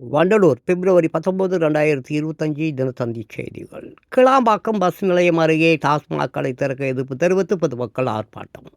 வண்டலூர் பிப்ரவரி பத்தொன்பது ரெண்டாயிரத்தி இருபத்தஞ்சி தினத்தந்தி செய்திகள். கிளாம்பாக்கம் பஸ் நிலையம் அருகே டாஸ்மாக் கடை திறக்க எதிர்ப்பு தெரிவித்து பொதுமக்கள் ஆர்ப்பாட்டம்.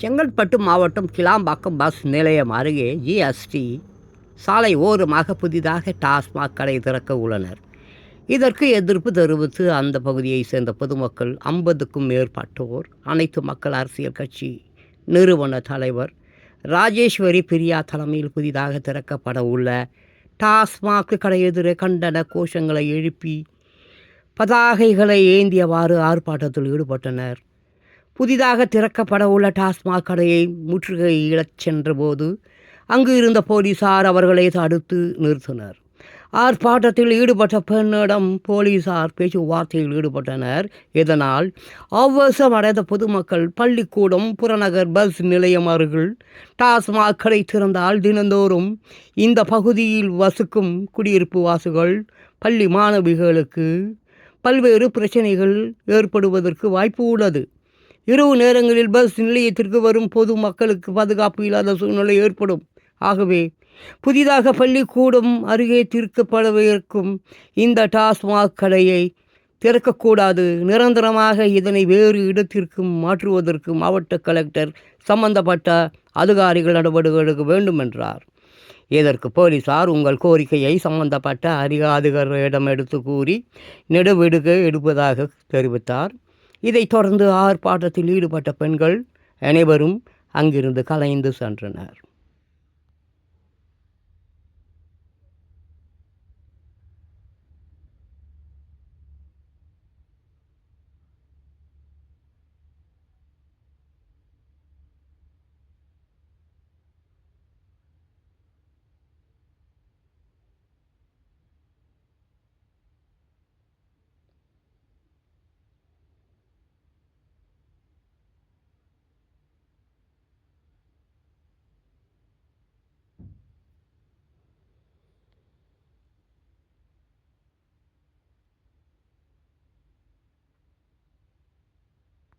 செங்கல்பட்டு மாவட்டம் கிளாம்பாக்கம் பஸ் நிலையம் அருகே ஜிஎஸ்டி சாலை ஓரமாக புதிதாக டாஸ்மாக் கடை திறக்க உள்ளனர். இதற்கு எதிர்ப்பு தெரிவித்து அந்த பகுதியைச் சேர்ந்த பொதுமக்கள் ஐம்பதுக்கும் மேற்பட்டோர் அனைத்து மக்கள் அரசியல் கட்சி நிறுவன தலைவர் ராஜேஸ்வரி பிரியா தலைமையில் புதிதாக திறக்கப்பட உள்ள டாஸ்மாக் கடை எதிரே கண்டன கோஷங்களை எழுப்பி பதாகைகளை ஏந்தியவாறு ஆர்ப்பாட்டத்தில் ஈடுபட்டனர். புதிதாக திறக்கப்பட உள்ள டாஸ்மாக் கடையை முற்றுகையிடச் சென்றபோது அங்கு இருந்த போலீசார் அவர்களை தடுத்து நிறுத்தினர். ஆர்ப்பாட்டத்தில் ஈடுபட்ட பெண்ணிடம் போலீசார் பேச்சுவார்த்தையில் ஈடுபட்டனர். இதனால் ஆவேசமடைந்த பொதுமக்கள் பள்ளிக்கூடம் புறநகர் பஸ் நிலையம் அருகில் டாஸ்மாக் கடை திறந்தால் தினந்தோறும் இந்த பகுதியில் வசிக்கும் குடியிருப்பு வாசிகள் பள்ளி மாணவிகளுக்கு பல்வேறு பிரச்சனைகள் ஏற்படுவதற்கு வாய்ப்பு உள்ளது. இரவு நேரங்களில் பஸ் நிலையத்திற்கு வரும் பொது மக்களுக்கு பாதுகாப்பு இல்லாத சூழ்நிலை ஏற்படும். ஆகவே புதிதாக பள்ளிக்கூடம் அருகே தீர்க்கப்படவிருக்கும் இந்த டாஸ்மாக் கடையை திறக்கக்கூடாது. நிரந்தரமாக இதனை வேறு இடத்திற்கு மாற்றுவதற்கு மாவட்ட கலெக்டர் சம்பந்தப்பட்ட அதிகாரிகள் நடவடிக்கை எடுக்க வேண்டும் என்றார் இதற்கு போலீசார் உங்கள் கோரிக்கையை சம்பந்தப்பட்ட அதிகாரிகளிடம் எடுத்து கூறி நெடுவெடுக்க எடுப்பதாக தெரிவித்தார். இதைத் தொடர்ந்து ஆர்ப்பாட்டத்தில் ஈடுபட்ட பெண்கள் அனைவரும் அங்கிருந்து கலைந்து சென்றனர்.